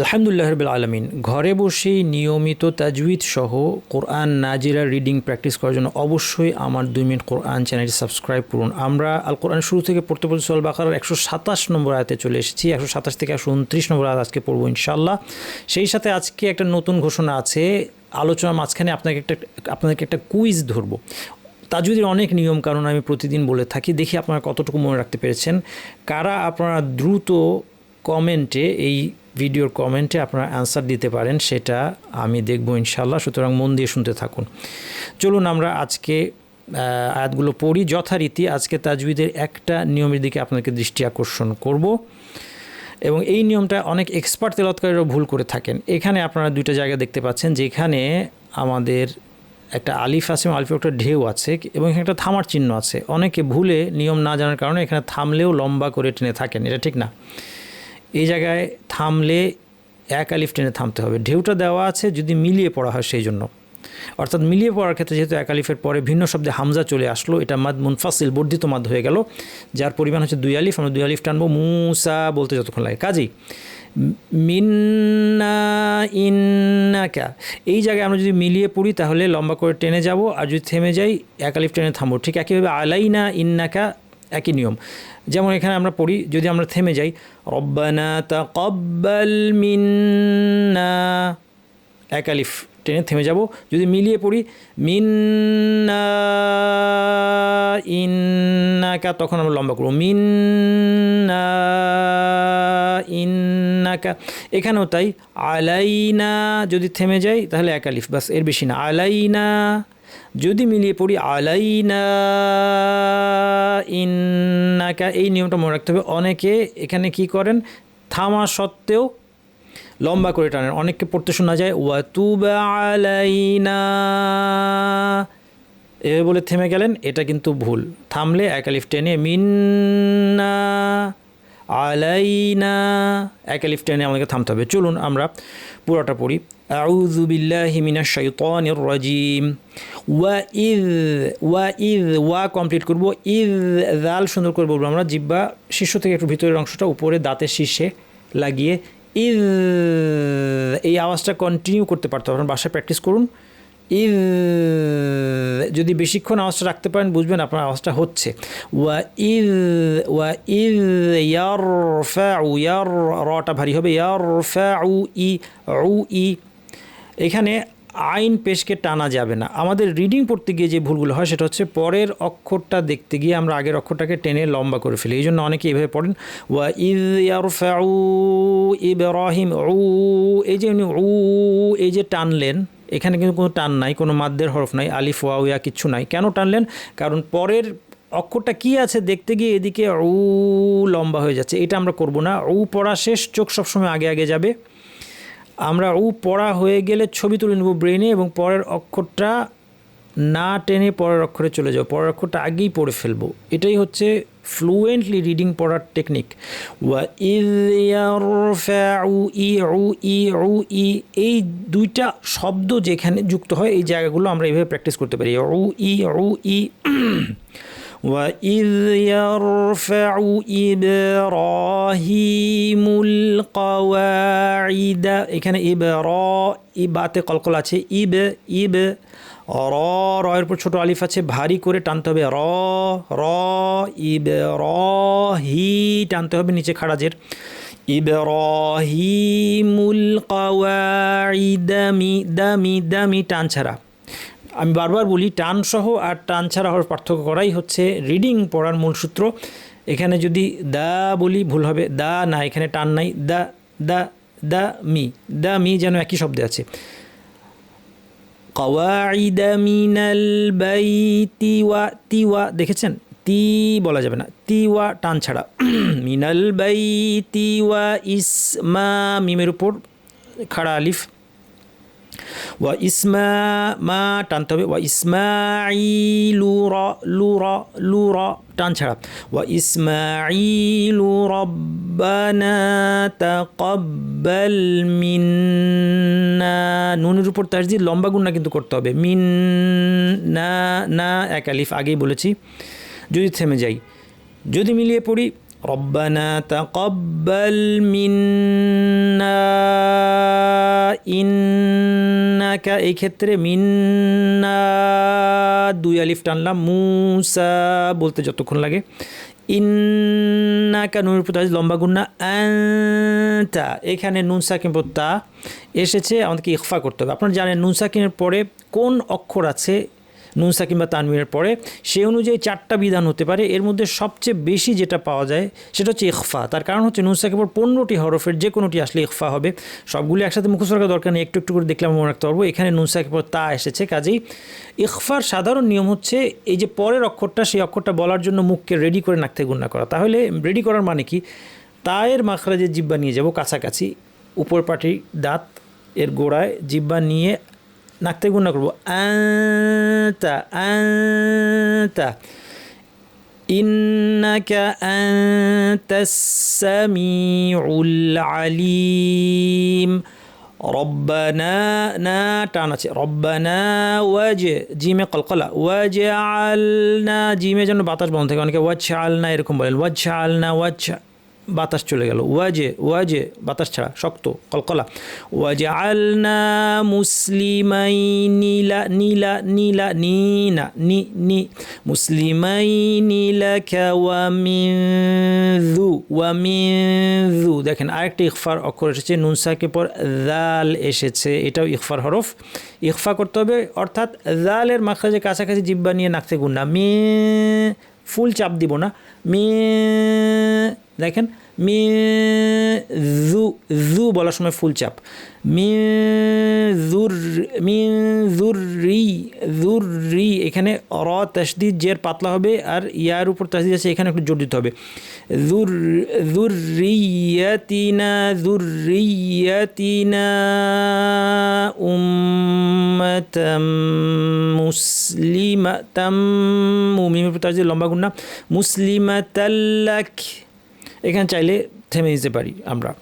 আলহামদুলিল্লাহ রবিল আলমিন, ঘরে বসেই নিয়মিত তাজউইদ সহ কোরআন নাজিরা রিডিং প্র্যাকটিস করার জন্য অবশ্যই আমার দুই মিনিট কোরআন চ্যানেলটি সাবস্ক্রাইব করুন। আমরা আল কোরআন শুরু থেকে পড়তে পড়তে সোল বাকার একশো সাতাশ নম্বর আয়তে চলে এসেছি। একশো সাতাশ থেকে একশো উনত্রিশ নম্বর আয়াত আজকে পড়ব ইনশাল্লাহ সেই সাথে আজকে একটা নতুন ঘোষণা আছে। আলোচনার মাঝখানে আপনাকে একটা, আপনাদেরকে একটা কুইজ ধরবো। তাজুদের অনেক নিয়ম কারণ আমি প্রতিদিন বলে থাকি। দেখি আপনারা কতটুকু মনে রাখতে পেরেছেন। কারা আপনারা দ্রুত কমেন্টে এই ভিডিওর কমেন্টে আপনারা অ্যান্সার দিতে পারেন, সেটা আমি দেখব ইনশাল্লাহ সুতরাং মন দিয়ে শুনতে থাকুন। চলুন আমরা আজকে আয়াতগুলো পড়ি। যথারীতি আজকে তাজবিদের একটা নিয়মের দিকে আপনাকে দৃষ্টি আকর্ষণ করব। এবং এই নিয়মটা অনেক এক্সপার্ট তেলতকারীরাও ভুল করে থাকেন। এখানে আপনারা দুইটা জায়গা দেখতে পাচ্ছেন, যেখানে আমাদের একটা আলিফ আছে এবং আলিফের একটা ঢেউ আছে এবং এখানে একটা থামার চিহ্ন আছে। অনেকে ভুলে নিয়ম না জানার কারণে এখানে থামলেও লম্বা করে টেনে থাকেন, এটা ঠিক না। এই জায়গায় থামলে এক আলিফ টেনে থামতে হবে। ঢেউটা দেওয়া আছে যদি মিলিয়ে পড়া হয় সেই জন্য। অর্থাৎ মিলিয়ে পড়ার ক্ষেত্রে যেহেতু এক আলিফের পরে ভিন্ন শব্দে হামজা চলে আসলো, এটা মাদ মুনফাসিল, বর্ধিত মাদ হয়ে গেল, যার পরিমাণ হচ্ছে দুই আলিফ, আমরা দুই আলিফ টানবো, মুসা বলতে যতক্ষণ লাগে। কাজেই, মিন্না ইন্নাকা, এই জায়গায় আমরা যদি মিলিয়ে পড়ি তাহলে লম্বা করে টেনে যাব, আর যদি থেমে যাই, এক আলিফ টেনে থামবো। ঠিক একইভাবে আলাইনা ইন্নাকা, একই নিয়ম। যেমন এখানে আমরা পড়ি যদি আমরা থেমে যাই রব্বানা তাকাব্বাল মিন্না। এক আলিফ টেনে থেমে যাব। যদি মিলিয়ে পড়ি, মিন্না ইন্নাকা তখন আমরা লম্বা করব। মিন্না ইন্নাকা এখানেও তাই, আলাইনা যদি থেমে যাই, তাহলে এক আলিফ বাসের বেশি না। আলাইনা যদি মিলিয়ে পড়ি, আলাইনা ইন্নাকা এই নিয়মটা মনে রাখতে হবে। অনেকে এখানে কি করেন, থামা সত্ত্বেও লম্বা করে টানেন। অনেককে পড়তে শোনা যায়, ওয়াতুবা আলাইনা। এভাবে বলে থেমে গেলেন, এটা কিন্তু ভুল। থামলে একালিফ টেনে, মিন্না আলাইনা। একালিফ টেনে আমাদেরকে থামতে হবে। চলুন আমরা পুরোটা পড়ি। আউযু বিল্লাহি মিনাশ শাইতানির রাজিম। ওয়া ইয, ওয়া কমপ্লিট করব। ইয জাল সুন্দর করে বলব আমরা। জিব্বা শীর্ষ থেকে একটু ভিতরের অংশটা উপরে দাঁতের শীর্ষে লাগিয়ে ইদ এই আওয়াজটা কন্টিনিউ করতে পারতো আপনার বাসায় প্র্যাকটিস করুন। ইদ যদি বেশিক্ষণ আওয়াজটা রাখতে পারেন, বুঝবেন আপনার আওয়াজটা হচ্ছে। ওয়া ইদ ওয়া ইদ ইয়ার ফ্যা ফ্যাউ ইয়ার, রটা ভারী হবে। ইয়ার ফ্যা ফ্যাউ ই উ ই। এখানে আইন পেশকে টানা যাবে না। আমাদের রিডিং পড়তে গিয়ে যে ভুলগুলো হয় সেটা হচ্ছে পরের অক্ষরটা দেখতে গিয়ে আমরা আগের অক্ষরটাকে টেনে লম্বা করে ফেলি। এই জন্য অনেকে এভাবে পড়েন, ওয়া ইয়ারফাউ ইব্রাহিম উ এই যে উনি উ, এই যে টানলেন, এখানে কিন্তু কোনো টান নাই, কোনো মাদ্দের হরফ নাই, আলিফ ওয়াউ ইয়া কিচ্ছু নাই। কেন টানলেন? কারণ পরের অক্ষরটা কি আছে দেখতে গিয়ে এদিকে উ লম্বা হয়ে যাচ্ছে। এটা আমরা করব না। উ পড়া শেষ, চোখ সবসময় আগে আগে যাবে। আমরা উ পড়া হয়ে গেলে ছবি তুলে নেব ব্রেনে এবং পরের অক্ষরটা না টেনে পরের অক্ষরে চলে যাও পরের অক্ষরটা আগেই পড়ে ফেলব। এটাই হচ্ছে ফ্লুয়েন্টলি রিডিং পড়ার টেকনিক ওয়া ই, এই দুইটা শব্দ যেখানে যুক্ত হয়, এই জায়গাগুলো আমরা এইভাবে প্র্যাকটিস করতে পারি। উ ই উ ই وإذ يرفع إبراهيم القواعد এখানে ইবর ইবাতে কলকল আছে ইব ইব র র এর উপর ছোট আলিফ আছে ভারী করে টানতে হবে র র ইব র হি টানতে হবে নিচে খাড়াজের ইব্রাহিমুল কাওয়াইদ মি দামি দামি টান ছাড়া আমি বারবার বলি, টান সহ আর টান ছাড়া হওয়ার পার্থক্য করাই হচ্ছে রিডিং পড়ার মূল সূত্র। এখানে যদি দা বলি, ভুল হবে। দা না, এখানে টান নাই। দা দা দা, মি। দা, মি যেন একই শব্দে আছে। মিনাল ওয়া তিওয়া দেখেছেন? তি বলা যাবে না। তিওয়া টান ছাড়া। মিনাল বাইতি ওয়া ইসমা মিমের উপর, খাড়া আলিফ। ওয়া ইসমা মা টানতে হবে, ওয়া ইসমাইলু র, লু র লু র, টান ছাড়া। ওয়া ইসমাইলু রব্বানা তাকাব্বাল মিন্না। নুনের উপর তাসদিদ লম্বা গুণনা কিন্তু করতে হবে। মিন না না, এক আলিফ, আগেই বলেছি। যদি থেমে যাই। যদি মিলিয়ে পড়ি ربنا تقبل منا মিন্নাকা এই ক্ষেত্রে মিন্না দুই আলিফ টানলাম মুসা বলতে যতক্ষণ লাগে ইন্নাকা নুনের প্রতি লম্বা গুন্না আন্তা এখানে নুন সাকিন পর তা এসেছে আমাদেরকে ইকফা করতে হবে আপনারা জানেন নুন সাকিনের পরে কোন অক্ষর আছে নুন সাকিন বা তানবিনের পরে সেই অনুযায়ী চারটা বিধান হতে পারে। এর মধ্যে সবচেয়ে বেশি যেটা পাওয়া যায়, সেটা হচ্ছে ইকফা তার কারণ হচ্ছে নুন সাকিন পর পনেরোটি হরফের যে কোনোটি আসলে ইকফা হবে। সবগুলি একসাথে মুখস্থ রাখার দরকার নেই, একটু একটু করে দেখলাম মনে রাখতে পারব। এখানে নুন সাকিন পর তা এসেছে। কাজেই ইকফার সাধারণ নিয়ম হচ্ছে, এই যে পরের অক্ষরটা, সেই অক্ষরটা বলার জন্য মুখকে রেডি করে নাকতে গুণা করা। তাহলে রেডি করার মানে কি? তায়ের মাখরাজের জিব্বা নিয়ে যাব কাছাকাছি। উপর পাটি দাঁত, এর গোড়ায় জিব্বা নিয়ে নাকতে গুণা করবো আন্তা আন্তা إنك أنت السميع العليم ربنا نا টানাছে রব্বানা ওয়াজ জিমে কলকলা ওয়াজ আলনা জিমে যেন বাতাস বন্ধ থাকে অনেকে ওয়াজ আলনা এরকম বাতাস চলে গেল। ওয়াজে ওয়াজে বাতাস ছাড়া শক্ত, কলকলা। ওয়াজে আলনা মুসলিমাই নীলা নীলা নীলা নিনা নি নি মুসলিমাই নীলা ওয়ামিনু ওয়ামিনু দেখেন, আরেকটা ইকফার অক্ষর এসেছে নুনসাকে পর দাল এসেছে। এটাও ইকফার হরফ। ইকফা করতে হবে, অর্থাৎ দালের মাখাজে কাছাকাছি জিব্বা নিয়ে নাকতে গুন্না মে, ফুল চাপ দিব না। মে দেখেন, মি জু জু বলার সময় ফুল চাপ। মি জুর মি জুর রি জুর রি, এখানে র তসদিদ জের পাতলা হবে আর ইয়ার উপর তসদিদ আছে, এখানে একটু জোর দিতে হবে। জুর জুর রিয়াতিনা জুর রিয়াতিনা উম্মাতাম মুসলিমাতাম মিমের উপর তসদিদ লম্বা গুন্না মুসলিমাতাল্লাক এখানে চাইলে থেমে দিতে পারি আমরা।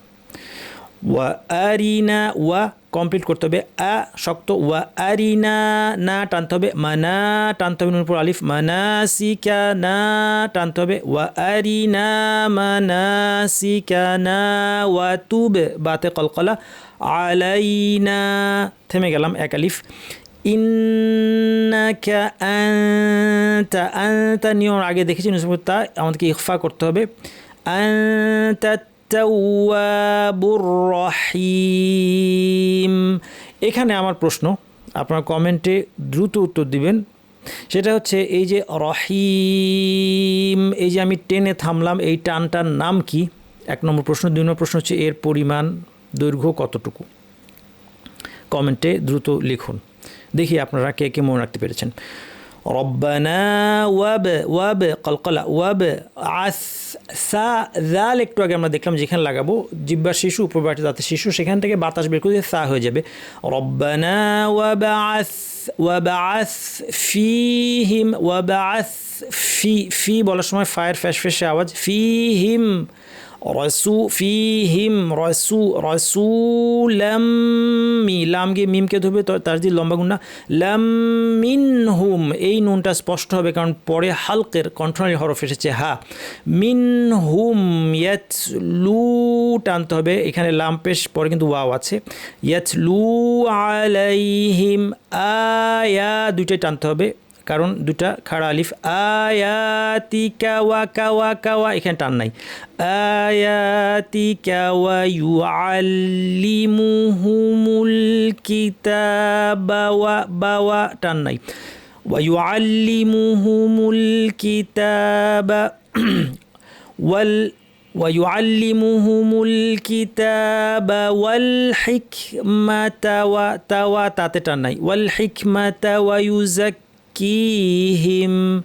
ওয়া আরিনা, ওয়া কমপ্লিট করতে হবে। আ শক্ত, ওয়া আরিনা, না টানতে হবে। মানা টানতে হবে উপর আলিফ। মানা মানাসিকা, না টানতে হবে। ওয়া আরিনা, মানাসিকা, না, ওয়া তুবে, বাতে কলকলা। আলাইনা, থেমে গেলাম এক আলিফ। ইন্নাকা আনতা আনতা, নিয়ম আগে দেখেছি নুসবতা আমাদেরকে ইকফা করতে হবে। أنت التواب الرحيم এখানে আমার প্রশ্ন আপনার কমেন্টে দ্রুত উত্তর দিবেন সেটা হচ্ছে এই যে রহিম এই যে আমি টেনে থামলাম এই টানটার নাম কি এক নম্বর প্রশ্ন দুই নম্বর প্রশ্ন হচ্ছে এর পরিমাণ দৈর্ঘ্য কতটুকু কমেন্টে দ্রুত লিখুন দেখি আপনারা কে কে মনে রাখতে পেরেছেন রব্বানা ওয়াব ওয়াব কলকলা ওয়াব আস সা জাল একটু আগে আমরা দেখলাম যেখানে লাগাবো জিব্বার শিশু উপরবাটি দাঁতের শিশু, সেখান থেকে বাতাস বের করে সা হয়ে যাবে। রব্বানা ওয়াব আস ওয়াব আস ফিহিম ওয়াব আস ফি ফি বলার সময় ফায়ার ফ্যাস ফ্যাসে আওয়াজ। ফিহিম রসু ফিহিম, রসু রসুলাম মি, লাম গিয়ে মিমকে ধরবে তার দিয়ে লম্বা গুণা লাম মিন হুম এই নুনটা স্পষ্ট হবে কারণ পরে হালকের কণ্ঠনারী হরফ এসেছে হা। মিন হুম ইয়াত লু টানতে হবে, এখানে লাম পরে কিন্তু ওয়াও আছে। ইয়াত লু আলাইহিম, আয়া, দুইটাই টানতে হবে। কারণ দুটা খাড়া আলিফ আয়াতিকা ওয়া কাওয়া কাওয়া এখানে টান নাই আয়াতিকা ওয়া ইউআল্লিমুহুমুল কিতাবা ওয়া বাওয়া টান নাই ওয়া ইউআল্লিমুহুমুল কিতাবা ওয়াল ويعلمهم الكتاب والحكمة وتوا تاتي والحكمة ويزكي يزكيهم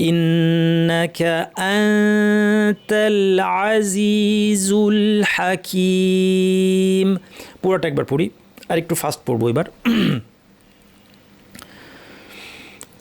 إنك أنت العزيز الحكيم পুরোটা একবার পড়ি আর একটু ফাস্ট পড়বো এবার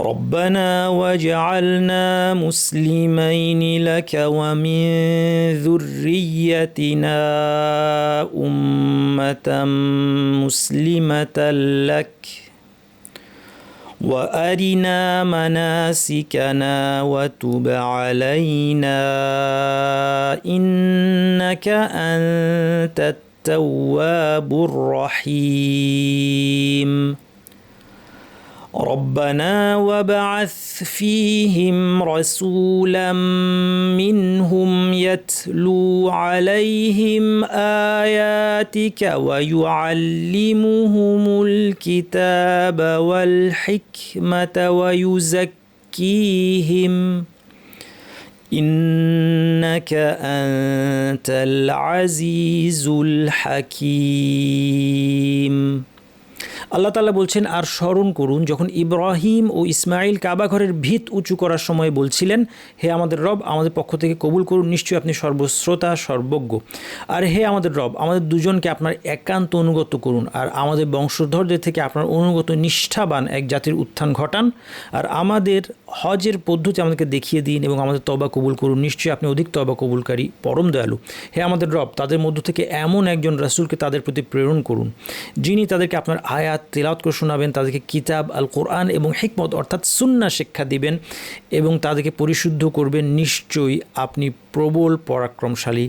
ربنا واجعلنا مسلمين لك ومن ذريتنا أمة مسلمة لك. وأرنا مناسكنا وتب علينا. إنك أنت التواب الرحيم. ربنا وابعث فيهم رسولا منهم يتلو عليهم آياتك ويعلمهم الكتاب والحكمة ويزكيهم. إنك أنت العزيز الحكيم. আল্লাহ তালা বলছেন, আর স্মরণ করুন, যখন ইব্রাহিম ও ইসমাইল কাবা ঘরের ভিত উঁচু করার সময় বলছিলেন, হে আমাদের রব, আমাদের পক্ষ থেকে কবুল করুন, নিশ্চয়ই আপনি সর্বশ্রোতা, সর্বজ্ঞ। আর হে আমাদের রব, আমাদের দুজনকে আপনার একান্ত অনুগত করুন, আর আমাদের বংশধরদের থেকে আপনার অনুগত নিষ্ঠাবান এক জাতির উত্থান ঘটান, আর আমাদের হজের পদ্ধতি আমাদেরকে দেখিয়ে দিন এবং আমাদের তবা কবুল করুন। নিশ্চয়ই আপনি অধিক তবা কবুলকারী, পরম দয়ালু। হে আমাদের রব, তাদের মধ্য থেকে এমন একজন রাসুলকে তাদের প্রতি প্রেরণ করুন, যিনি তাদেরকে আপনার আয়াত তেলাওত করে শোনাবেন, তাদেরকে কিতাব আল কোরআন এবং হিকমত অর্থাৎ সুন্না শিক্ষা দিবেন এবং তাদেরকে পরিশুদ্ধ করবেন, নিশ্চয়ই আপনি প্রবল, পরাক্রমশালী,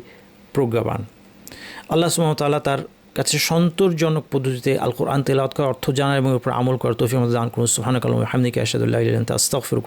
প্রজ্ঞাবান। আল্লাহ সুমতাল্লাহ তার কাছে সন্তোষজনক পদ্ধতিতে আল কোরআন তেলাওত করার অর্থ জানার এবং উপর আমল করার তৌফিক দান করুন। সুহান কালাম হামদিকে আসাদুল্লাহ আস্তফির